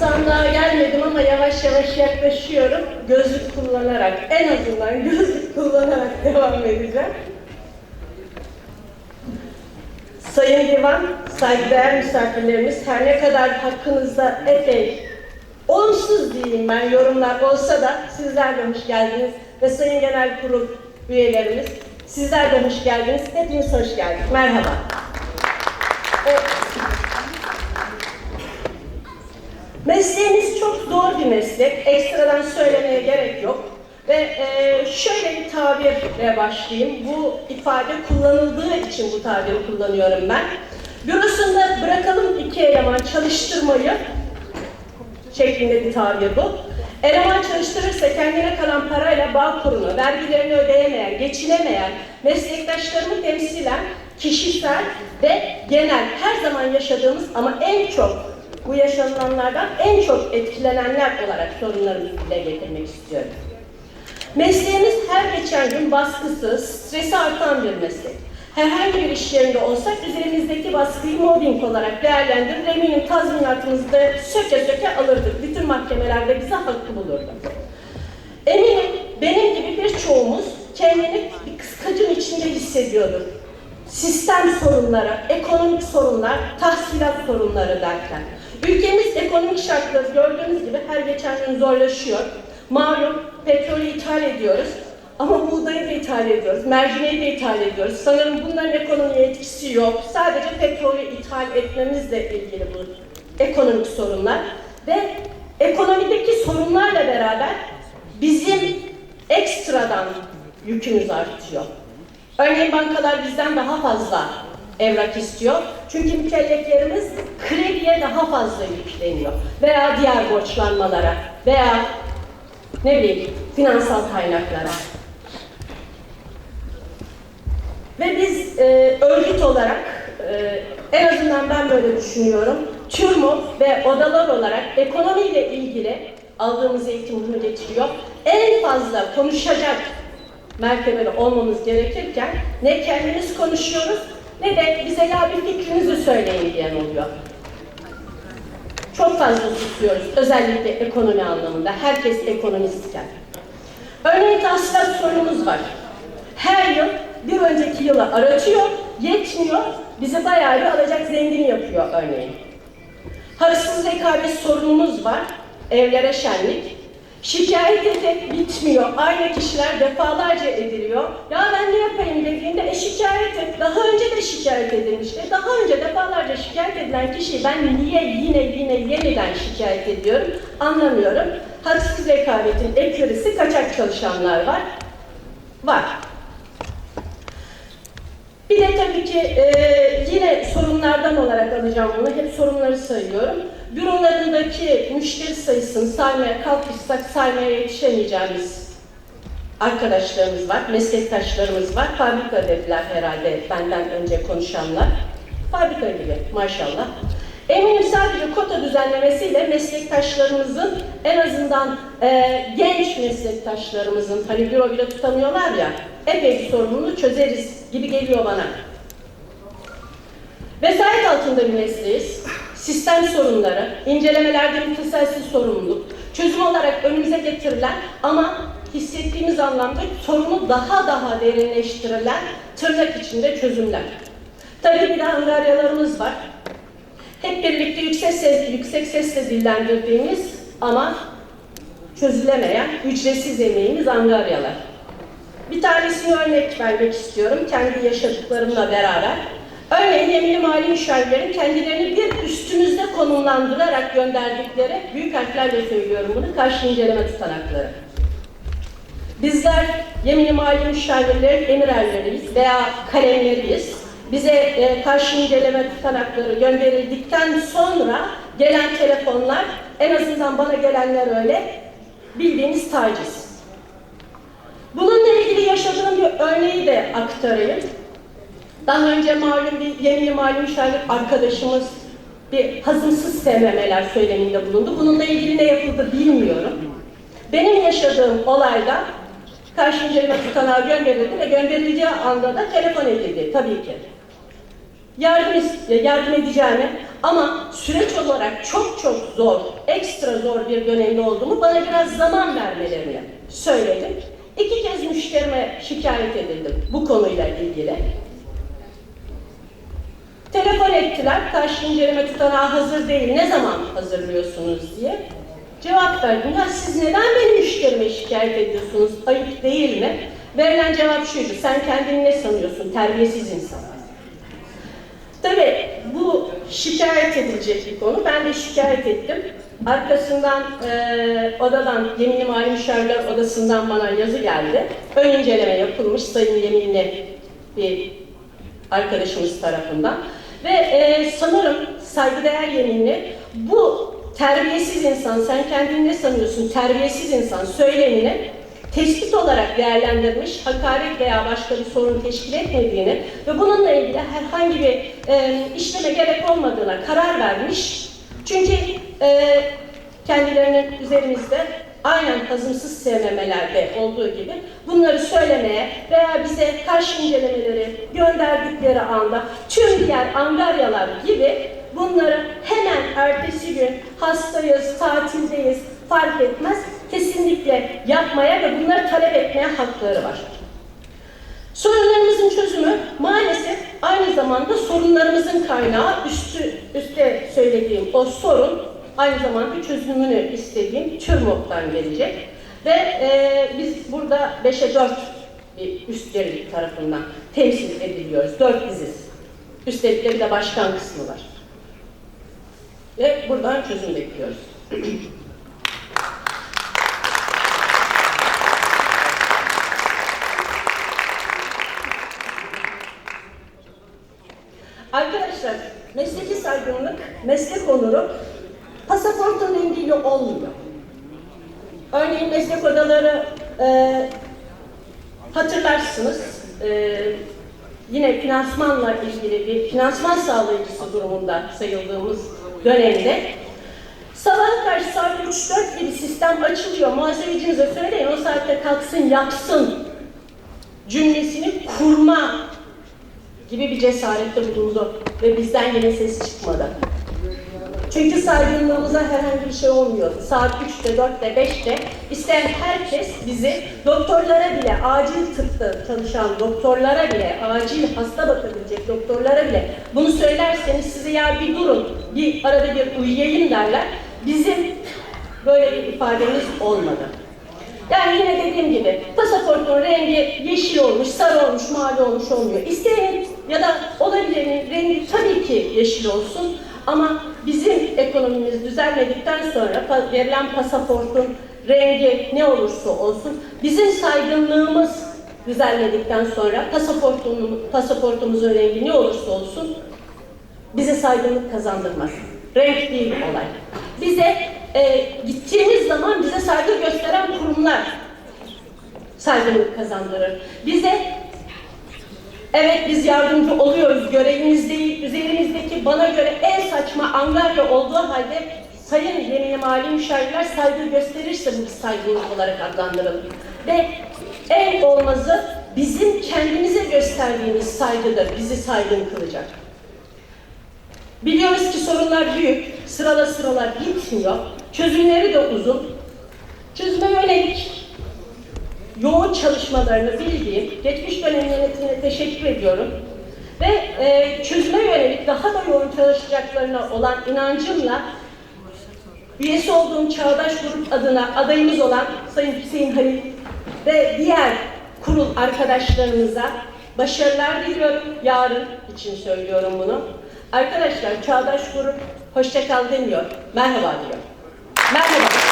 Sandığa gelmedim ama yavaş yavaş yaklaşıyorum. Gözlük kullanarak, en azından gözlük kullanarak devam edeceğim. Sayın Divan, saygıdeğer misafirlerimiz, her ne kadar hakkınızda epey olumsuz diyeyim ben yorumlar olsa da sizler de hoş geldiniz. Ve Sayın Genel Kurul üyelerimiz, sizler de hoş geldiniz. Hepiniz hoş geldiniz. Merhaba. Evet. Mesleğimiz çok zor bir meslek. Ekstradan söylemeye gerek yok. Ve e, şöyle bir tabirle başlayayım. Bu ifade kullanıldığı için bu tabiri kullanıyorum ben. Bürosunda bırakalım iki eleman çalıştırmayı şeklinde bir tabir bu. Eleman çalıştırırsa kendine kalan parayla bağ kurunu, vergilerini ödeyemeyen, geçinemeyen, meslektaşlarımı temsilen kişisel ve genel her zaman yaşadığımız ama en çok bu yaşanılanlardan en çok etkilenenler olarak sorunlarımızı dile getirmek istiyorum. Mesleğimiz her geçen gün baskısı, stresi artan bir meslek. Herhangi bir iş yerinde olsak üzerimizdeki baskıyı mobbing olarak değerlendirir, eminim tazminatımızı da söke söke alırdık. Bütün mahkemelerde bize hakkı bulurdu. Eminim benim gibi birçoğumuz kendini bir kıskacın içinde hissediyordur. Sistem sorunları, ekonomik sorunlar, tahsilat sorunları derken. Ülkemiz ekonomik şartları gördüğünüz gibi her geçen gün zorlaşıyor. Malum petrolü ithal ediyoruz. Ama buğdayı da ithal ediyoruz, mercimeği de ithal ediyoruz. Sanırım bunların ekonomiye etkisi yok. Sadece petrolü ithal etmemizle ilgili bu ekonomik sorunlar. Ve ekonomideki sorunlarla beraber bizim ekstradan yükümüz artıyor. Örneğin bankalar bizden daha fazla evrak istiyor. Çünkü mükelleflerimiz krediye daha fazla yükleniyor. Veya diğer borçlanmalara veya ne bileyim finansal kaynaklara. Ve biz e, örgüt olarak e, en azından ben böyle düşünüyorum. TÜRMO ve odalar olarak ekonomiyle ilgili aldığımız eğitim bunu getiriyor. En fazla konuşacak mertebede olmamız gerekirken ne kendimiz konuşuyoruz ne de bize ya bir fikrinizi söyleyin diyen oluyor. Çok fazla susuyoruz. Özellikle ekonomi anlamında. Herkes ekonomistken. Örneğin tahsilat sorunumuz var. Her yıl bir önceki yılı aratıyor, yetmiyor, bizi bayağı bir alacak zengin yapıyor örneğin. Haksız rekabet sorunumuz var, evlere şenlik. Şikayet etsek bitmiyor, aynı kişiler defalarca ediliyor. Ya ben ne yapayım dediğinde, e şikayet et, daha önce de şikayet edilmişti. Daha önce defalarca şikayet edilen kişiyi ben niye yine yine yeniden şikayet ediyorum anlamıyorum. Haksız rekabetin ekürisi kaçak çalışanlar var. Var. Bir de tabii ki e, yine sorunlardan olarak alacağım bunu. Hep sorunları sayıyorum. Bürolarındaki müşteri sayısını saymaya kalkışsak saymaya yetişemeyeceğimiz arkadaşlarımız var, meslektaşlarımız var. Fabrika dediler herhalde benden önce konuşanlar. Fabrika gibi maşallah. Eminim sadece kota düzenlemesiyle meslektaşlarımızın en azından e, genç meslektaşlarımızın hani büro bile tutamıyorlar ya epey bir sorununu çözeriz gibi geliyor bana. Vesayet altında bir mesleğiz. Sistem sorunları, incelemelerde müteselsiz sorumluluk, çözüm olarak önümüze getirilen ama hissettiğimiz anlamda sorunu daha daha derinleştirilen tırnak içinde çözümler. Tabii bir de angaryalarımız var. Hep birlikte yüksek, ses, yüksek sesle dillendirdiğimiz ama çözülemeyen ücretsiz emeğimiz angaryalar. Bir tanesini örnek vermek istiyorum kendi yaşadıklarımla beraber. Örneğin emri mali müşavirlerin kendilerini bir üstümüzde konumlandırarak gönderdikleri, büyük harflerle söylüyorum bunu, karşı inceleme tutanakları. Bizler yemin mali müşavirlerin emirerleriyiz veya kalemleriyiz. Bize e, karşı inceleme tutanakları gönderildikten sonra gelen telefonlar, en azından bana gelenler öyle, bildiğiniz taciz. Bununla ilgili yaşadığım bir örneği de aktarayım. Daha önce malum bir yeni malum müşavir arkadaşımız bir hazımsız sevmemeler söyleminde bulundu. Bununla ilgili ne yapıldı bilmiyorum. Benim yaşadığım olayda karşı inceleme tutanağı gönderildi ve gönderileceği anda da telefon edildi tabii ki. yardım, yardım edeceğimi ama süreç olarak çok çok zor, ekstra zor bir dönemde olduğumu bana biraz zaman vermelerini söyledim. İki kez müşterime şikayet edildim bu konuyla ilgili. Telefon ettiler, karşı inceleme tutanağı hazır değil, ne zaman hazırlıyorsunuz diye. Cevap verdim, ya siz neden benim müşterime şikayet ediyorsunuz, ayıp değil mi? Verilen cevap şuydu, sen kendini ne sanıyorsun, terbiyesiz insan. Tabii bu şikayet edilecek bir konu, ben de şikayet ettim. Arkasından eee odadan, yeminli mali müşavirler odasından bana yazı geldi. Ön inceleme yapılmış sayın yeminli bir arkadaşımız tarafından. Ve e, sanırım saygıdeğer yeminli bu terbiyesiz insan, sen kendini ne sanıyorsun, terbiyesiz insan söylemini tespit olarak değerlendirmiş, hakaret veya başka bir sorun teşkil etmediğini ve bununla ilgili herhangi bir e, işleme gerek olmadığına karar vermiş. Çünkü e, kendilerinin üzerimizde aynen hazımsız sevmemelerde olduğu gibi bunları söylemeye veya bize karşı incelemeleri gönderdikleri anda tüm diğer angaryalar gibi bunları hemen ertesi gün hastayız, tatildeyiz fark etmez kesinlikle yapmaya ve bunları talep etmeye hakları var. Sorunlarımızın çözümü maalesef aynı zamanda sorunlarımızın kaynağı üstü, üstte söylediğim o sorun aynı zamanda çözümünü istediğim TÜRMOK'tan gelecek. Ve e, biz burada 5'e 4 bir üst yönelik tarafından temsil ediliyoruz. 4 biziz. Üstelik bir de başkan kısmı var. Ve buradan çözüm bekliyoruz. Arkadaşlar, mesleki saygınlık, meslek onuru pasaportun rengiyle olmuyor. Örneğin meslek odaları e, hatırlarsınız, e, yine finansmanla ilgili bir finansman sağlayıcısı durumunda sayıldığımız dönemde Sabaha karşı saat 3-4 gibi sistem açılıyor. Muhasebecinize söyleyin o saatte kalksın yapsın cümlesini kurma gibi bir cesarette bulundu ve bizden yine ses çıkmadı. Çünkü saygınlığımıza herhangi bir şey olmuyor. Saat 3'te, 4'te, 5'te isteyen herkes bizi doktorlara bile, acil tıpta çalışan doktorlara bile, acil hasta bakabilecek doktorlara bile bunu söylerseniz size ya bir durun, bir arada bir uyuyayım derler. Bizim böyle bir ifademiz olmadı. Yani yine dediğim gibi pasaportun rengi yeşil olmuş, sarı olmuş, mavi olmuş olmuyor. İsteyenin ya da olabilenin rengi tabii ki yeşil olsun ama bizim ekonomimiz düzelmedikten sonra verilen pasaportun rengi ne olursa olsun bizim saygınlığımız düzelmedikten sonra pasaportun, pasaportumuzun rengi ne olursa olsun bize saygınlık kazandırmaz. Renk değil olay. Bize e, gittiğimiz zaman bize saygı gösteren kurumlar saygınlık kazandırır. Bize evet biz yardımcı oluyoruz, görevimiz değil, üzerimizdeki bana göre en saçma angarya olduğu halde sayın yeminli mali müşavirler saygı gösterirse bu saygınlık olarak adlandırılır. Ve en olmazı bizim kendimize gösterdiğimiz saygıdır, bizi saygın kılacak. Biliyoruz ki sorunlar büyük, sırala sıralar gitmiyor. Çözümleri de uzun. Çözüme yönelik yoğun çalışmalarını bildiğim geçmiş dönem yönetimine teşekkür ediyorum. Ve e, çözüme yönelik daha da yoğun çalışacaklarına olan inancımla üyesi olduğum Çağdaş Grup adına adayımız olan Sayın Hüseyin Halil ve diğer kurul arkadaşlarımıza başarılar diliyorum. Yarın için söylüyorum bunu. Arkadaşlar Çağdaş Grup hoşça kal demiyor. Merhaba diyor. Merhaba.